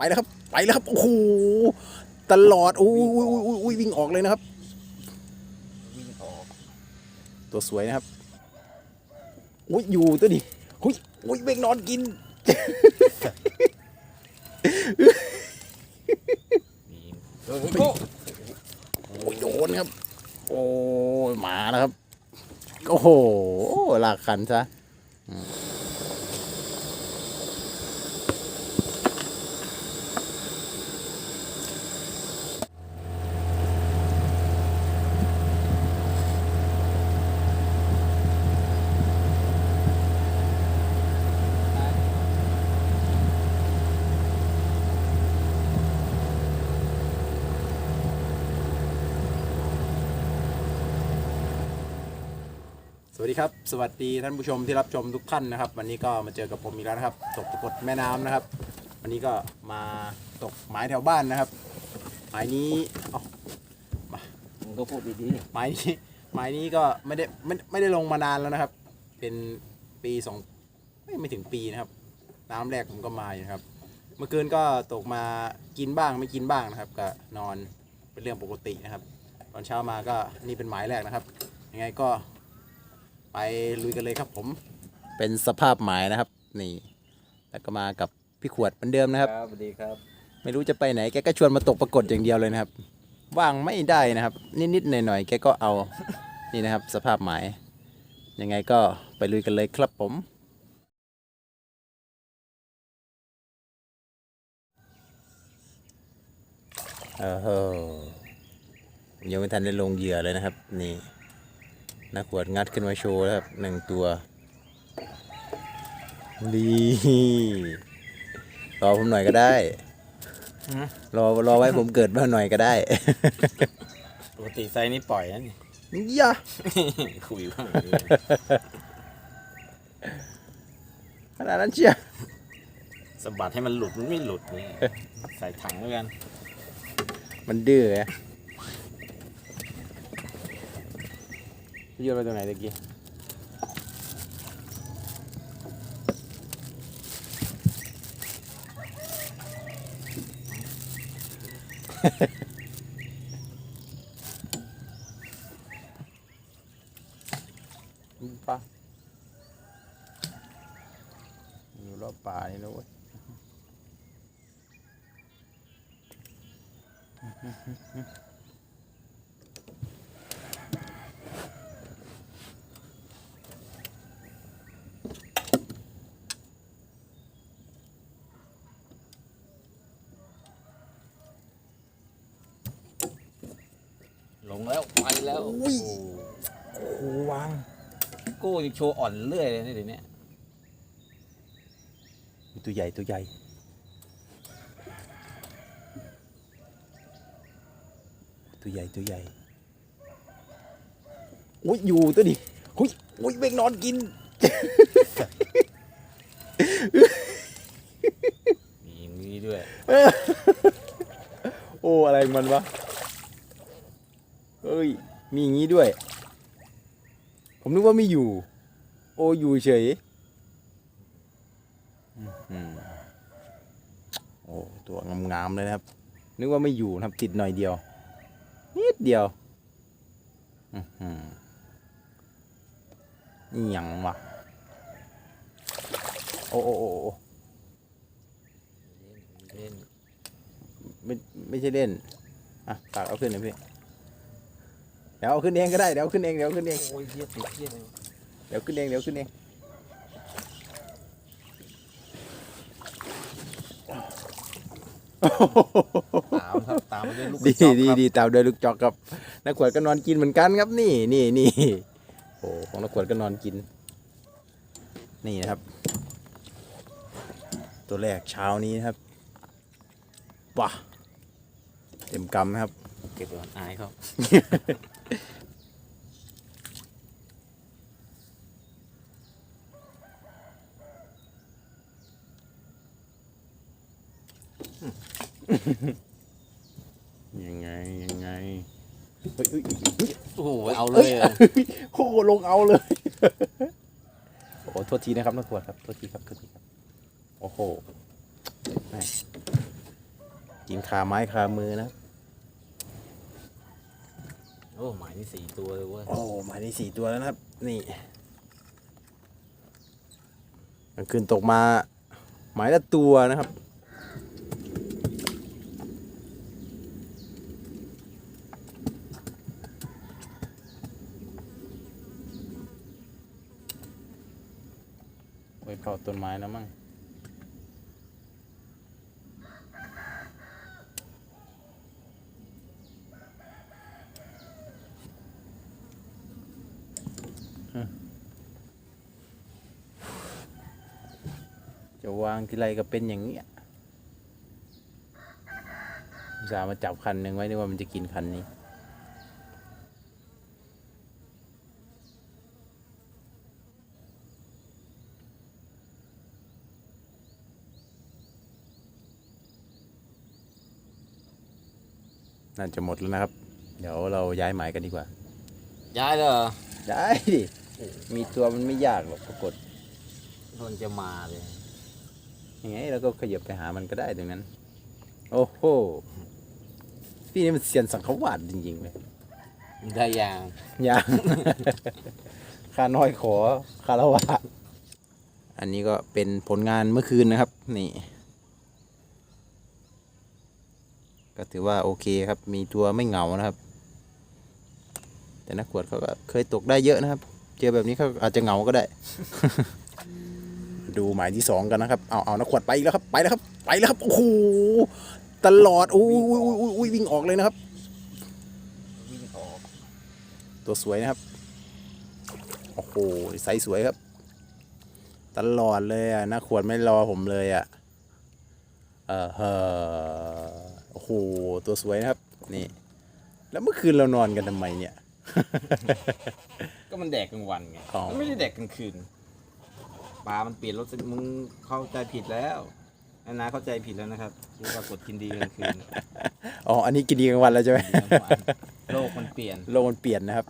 ไปแล้วครับ ไปแล้วครับ โอ้โห ตลอดอุ้ยอุ้ยอุ้ยอุ้ยวิ่งออกเลยนะครับ วิ่งออก ตัวสวยนะครับ อุ้ยอยู่ตัวดิอุ้ยอุ้ยเบ่งนอนกินนี่เฮ้ยโอ้โอ้ยโดนครับ โอ้ยหมาแล้วครับ โอ้โหลากคันซะ วัสดีครับ สวัสดีท่านผู้ชมที่รับชมทุกท่านนะครับ วันนี้ก็มาเจอกับผมอีกแล้วนะครับ ตกปรากฏแม่น้ำนะครับ วันนี้ก็มาตกหมายแถวบ้านนะครับ หมายนี้เอ้ามึงก็พูดดีหมายนี้หมายนี้ก็ไม่ได้ไม่ไม่ได้ลงมานานแล้วนะครับ เป็นปีสองไม่ไม่ถึงปีนะครับ น้ำแรกผมก็มาอยู่นะครับ เมื่อคืนก็ตกมากินบ้างไม่กินบ้างนะครับ ก็นอนเป็นเรื่องปกตินะครับ ตอนเช้ามาก็นี่เป็นหมายแรกนะครับยังไงก็ ไปลุยกันเลยครับผม เป็นสภาพหมายนะครับ นี่ แล้วก็มากับพี่ขวดเหมือนเดิมๆนะครับ สวัสดีครับ ไม่รู้จะไปไหนแกก็ชวนมาตกปรากฏอย่างเดียวเลยนะครับ ว่างไม่ได้นะครับ นิดๆหน่อยๆแกก็เอา นี่นะครับ สภาพหมาย ยังไงก็ไปลุยกันเลยครับผมเออโหผมยังไม่ทันได้ลงเหยื่อเลยนะครับ นี่ นักขวดงัดขึ้นมาโชว์แล้วครับหนึ่งตัวดีรอผมหน่อยก็ได้ รอรอไว้ผมเกิดมาหน่อยก็ได้ ปกติไซส์นี้ปล่อยนะนี่ย่าคุยบ้างขนาดนั้นเชียวสะบัดให้มันหลุดมันไม่หลุดนี่ใส่ถังแล้วกัน มันดื้อไง พี่โยนไปตรงไหนตะกี้ ปะอยู่รอบป่านี่นะเว้ย ล งแล้วไปแล้วอุ้ยโอ้โหวางโก้ยังโชว์อ่อนเรื่อยเลยนี่เดี๋ยวนี้ตัวใหญ่ตัวใหญ่ตัวใหญ่ตัวใหญ่อุ้ยอยู่ตัวดิอุ้ยอุ้ยเบ่งนอนกินมีอย่างนี้ด้วย โอ้ อะไรมันวะ เอ้ย มีอย่างนี้ด้วย ผมนึกว่าไม่อยู่ โออยู่เฉยโอ้ตัวงามๆเลยนะครับ นึกว่าไม่อยู่นะครับติดหน่อยเดียว นิดเดียวนี่หยังวะโอ้โอ้โอ้โอ้เล่นไม่ไม่ใช่เล่น อะฝากเอาขึ้นหน่อยพี่ เดี๋ยวเอาขึ้นเองก็ได้เดี๋ยวเอาขึ้นเองเดี๋ยวเอาขึ้นเองโอ้ยเยี่ยติดเยี่ยเลยเดี๋ยวขึ้นเองเดี๋ยวขึ้นเองตามครับตามมาด้วยลูกกดีระจอกดีครับดีตามโดยลูกจอกครับนักขวดก็นอนกินเหมือนกันครับนี่นี่นี่โอ้ของนักขวดก็นอนกิน นี่นะครับ ตัวแรกเช้านี้นะครับว้าเต็มกำนะครับ เก็บไว้อายเขา ยังไง ยังไงเฮ้ยเฮ้ยเฮ้ยโอ้โหเอาเลยโอ้โหลงเอาเลย โอ้โหโทษทีนะครับนักขวดครับโทษทีครับโทษทีครับ โอ้โหแม่กินคาไม้คามือนะโอ้หมายนี่สี่ตัวเลยเว้ยโอ้หมายนี้สี่ตัวแล้วนะครับ นี่กลางคืนตกมา หมายละตัวนะครับไปเข้าต้นไม้แล้วมั้ง จะวางทีไรก็เป็นอย่างเงี้ยอุตส่าห์มาจับคันหนึ่งไว้นึกว่ามันจะกินคันนี้ น่าจะหมดแล้วนะครับ เดี๋ยวเราย้ายหมายกันดีกว่า ย้ายเลยเหรอได้ดิมีตัวมันไม่ยากหรอกปรากฏมันจะมาเลย ยังไงเราก็ขยับไปหามันก็ได้ตรงนั้น โอ้โหพี่นี่มันเซียนสังขวาดจริงๆเลยได้ยางยังข้าน้อยขอคารวะอันนี้ก็เป็นผลงานเมื่อคืนนะครับ นี่ ก็ถือว่าโอเคครับ มีตัวไม่เหงานะครับ แต่นักขวดเขาก็เคยตกได้เยอะนะครับ เจอแบบนี้เขาอาจจะเหงาก็ได้ ดูหมายที่สองกันนะครับ เอาเอานักขวดไปอีกแล้วครับ ไปแล้วครับ ไปแล้วครับ โอ้โห ตลอดอุ้ยอุ้ยอุ้ยอุ้ยวิ่งออกเลยนะครับ วิ่งออก ตัวสวยนะครับ โอ้โหไซส์สวยครับ ตลอดเลยอะนักขวดไม่รอผมเลยอะ เออเฮอโอ้โห ตัวสวยนะครับ นี่ แล้วเมื่อคืนเรานอนกันทำไมเนี่ย ก็มันแดกกลางวันไง อ๋อ มันไม่ได้แดกกลางคืนปลามันเปลี่ยนรสมึงเข้าใจผิดแล้วไอ้นาเข้าใจผิดแล้วนะครับที่ปรากฏกินดีกลางคืนอ๋ออันนี้กินดีกลางวันแล้วใช่ไหมโลกมันเปลี่ยนโลกมันเปลี่ยนนะครับ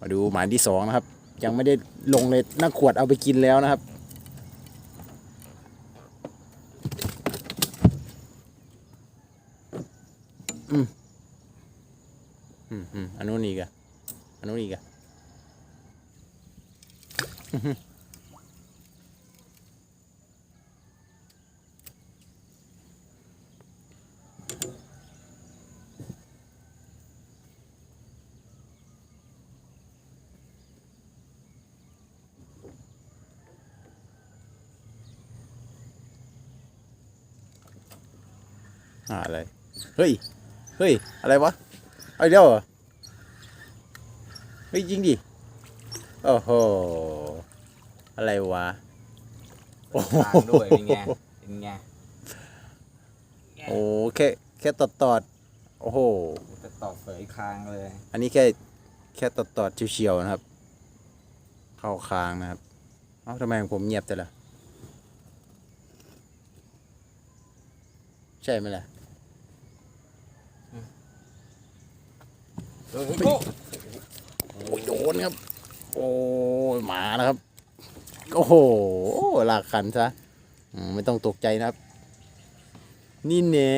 มาดูหมายที่สองนะครับ ยังไม่ได้ลงเลยนักขวดเอาไปกินแล้วนะครับอืมอืมอืมอันนู้นอีกอะอันนู้นอีกอะ หืออ่าอะไร เฮ้ย เฮ้ย อะไรวะเอาอีกแล้วเหรอ เฮ้ยจริงดิ โอ้โห อะไรวะโอ้โหทางด้วยเป็นไงเป็นไงโอ้แค่แค่ตอดตอดๆโอ้โห จะตอกเสยคางเลย อันนี้แค่แค่ตอดตอดๆเฉียวๆนะครับ เข้าคางนะครับ เอ้าทำไมของผมเงียบแต่ละใช่ไหมล่ะ เฮ้ย โก้โอ้ยโดนครับ โอ้ยหมานะครับ โอ้โหลากขันซะไม่ต้องตกใจนะครับ นี่แน่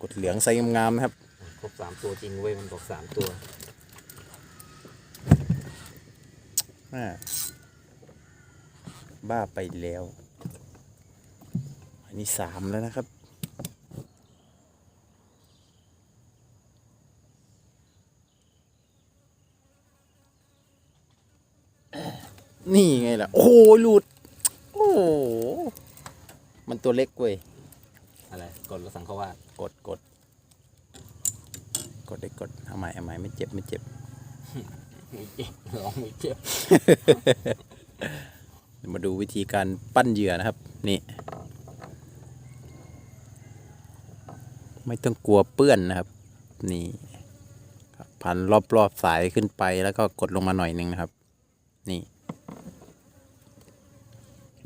กดเหลืองใส่งามๆนะครับ ครบสามตัวจริงเว้ยมันบอกสามตัวบ้าไปแล้ว อันนี้สามแล้วนะครับ นี่ไงล่ะ โอ้โหหลุด โอ้โหมันตัวเล็กเว้ยอะไร กดรถสังเขาวาสกดกดกดได้กดเอาใหม่เอาใหม่ไม่เจ็บไม่เจ็บไม่เจ็บร้องไม่เจ็บมาดูวิธีการปั้นเหยื่อนะครับ นี่ ไม่ต้องกลัวเปื้อนนะครับ นี่ครับพันรอบๆสายขึ้นไปแล้วก็กดลงมาหน่อยหนึงนะครับ นี่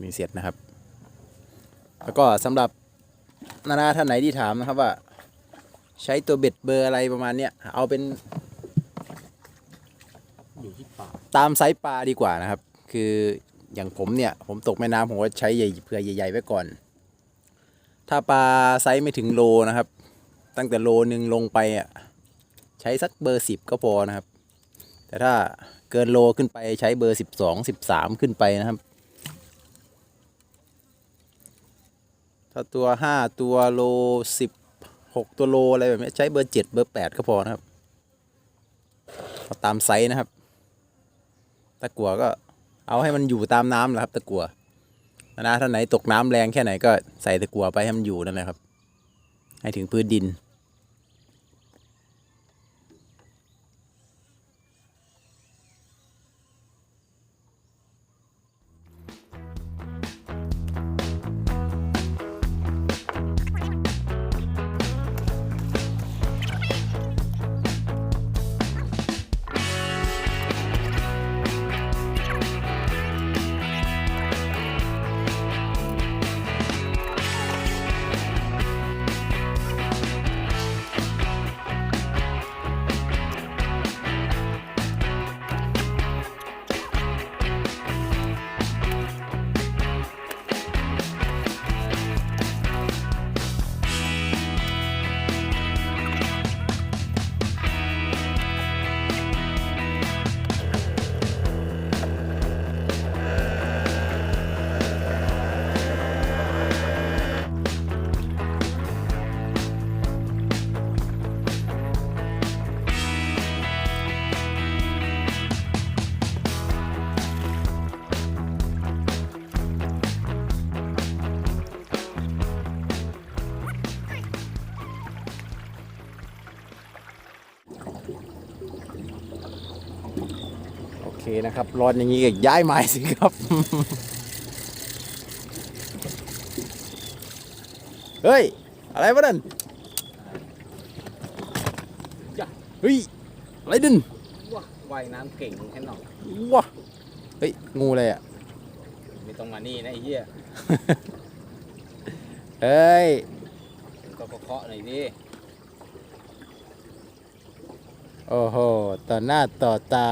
มีเสียดนะครับ แล้วก็สำหรับนานาท่านไหนที่ถามนะครับว่า ใช้ตัวเบ็ดเบอร์อะไรประมาณเนี้ยเอาเป็นอยู่ที่ปาตามไซส์ปลาดีกว่านะครับ คืออย่างผมเนี่ย ผมตกแม่น้ำผมก็ใช้ใหญ่เผื่อใหญ่ ๆ ไว้ก่อนถถ้าปลาไซส์ไม่ถึงโลนะครับ ตั้งแต่โลหนึ่งลงไปอะใช้สักเบอร์สิบก็พอนะครับ แต่ถ้าเกินโลขึ้นไปใช้เบอร์สิบสองสิบสามขึ้นไปนะครับ ถ้าตัวห้าตัวโลสิบหกตัวโลอะไรแบบนี้ใช้เบอร์เจ็ดเบอร์แปดก็พอนะครับาตามไซส์นะครับ ตะกัวก็เอาให้มันอยู่ตามน้ำแหละครับ ตะกัวนะถ้าไหนตกน้ำแรงแค่ไหนก็ใส่ตะกัวไปให้มันอยู่นั่นแหละครับ ให้ถึงพื้นดิน นะครับ ร้อนอย่างนี้ก็ย้ายไม้สิครับ เฮ้ย อะไรวะนั่นเฮ้ยอะไรดินว้าว่ายน้ำเก่งแค่หนอยว้าเฮ้ย งูอะไรอะไม่ต้องมานี่นะไอ้เหี้ยเฮ้ยมึงก็เคาะๆหน่อยดิโอ้โห ต่อหน้าต่อตา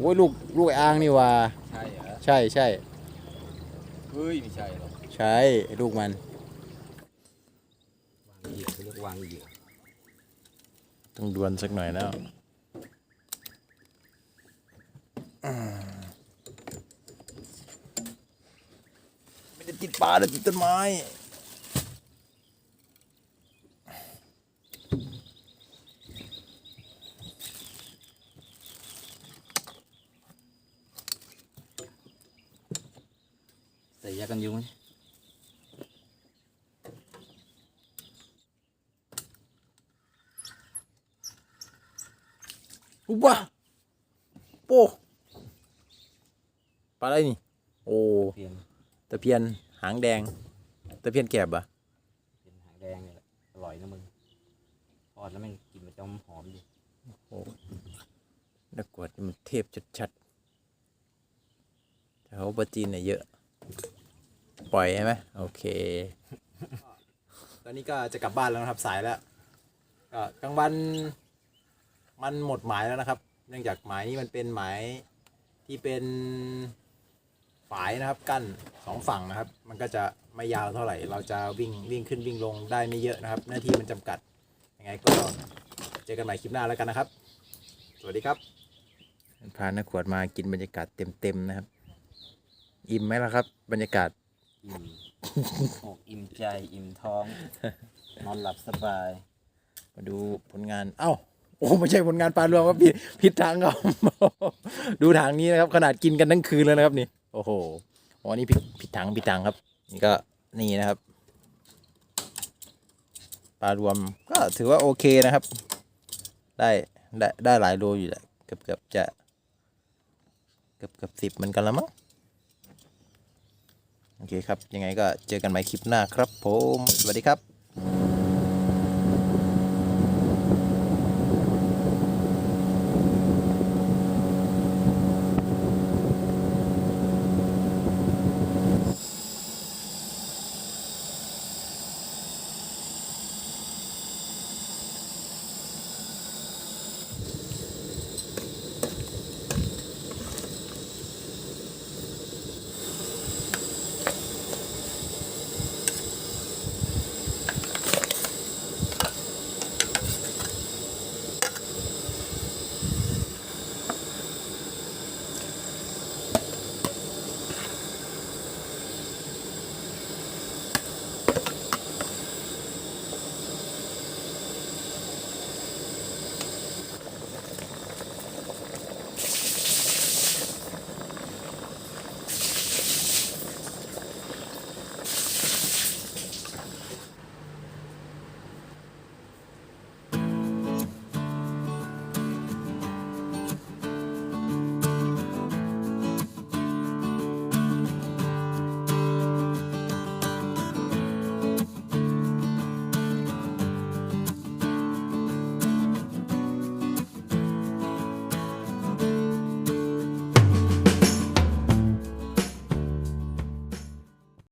โอ้ยลูกลูกไอ้อ่างนี่ว่า ใช่เหรอใช่ใช่เฮ้ยไม่ใช่หรอกใช่ไอ้ลูกมันวางเหยื่อเขาเรียกวางเหยื่อต้องดวลสักหน่อยแล้วไม่ได้ติดป่าแต่ติดต้นไม้ ยากันยุงไหมอุ๊บวะโป้ปลาอะไรนี่ โอ้เพียนตะเพียนหางแดงตะเพียนแกบอะเป็นหางแดงเนี่ยแหละอร่อยนะมึงทอดแล้วแม่งกลินมันจะหอมดีนักกวดนี่มันเทพชัดๆแต่เขาปลาจีนเนี่ยเยอะ ปล่อยใช่ไหมโอเค ตอนนี้ก็จะกลับบ้านแล้วนะครับสายแล้วก็กลางวันมันหมดหมายแล้วนะครับ เนื่องจากหมายนี้มันเป็นหมายที่เป็นฝายนะครับกั้นสองฝั่งนะครับ มันก็จะไม่ยาวเท่าไหร่ เราจะวิ่งวิ่งขึ้นวิ่งลงได้ไม่เยอะนะครับ หน้าที่มันจำกัดยังไงก็เจอกันใหม่คลิปหน้าแล้วกันนะครับ สวัสดีครับพานักขวดมากินบรรยากาศเต็มๆนะครับ อิ่มไหมล่ะครับ บรรยากาศ อิ่มอกอิ่มใจอิ่มท้อง นอนหลับสบาย มาดูผลงาน เอ้า โอ้ ไม่ใช่ผลงานปลารวมครับผิดผิดทางครับ ดูทางนี้นะครับ ขนาดกินกันทั้งคืนแล้วนะครับนี่ โอ้โหอ๋อนี่ผิดผิดทางผิดทางครับ นี่ก็นี่นะครับ ปลารวมก็ถือว่าโอเคนะครับ ได้ได้ได้หลายโลอยู่แหละ เกือบเกือบจะ เกือบเกือบสิบเหมือนกันแล้วมั้ง โอเคครับ ยังไงก็เจอกันใหม่คลิปหน้าครับผม สวัสดีครับ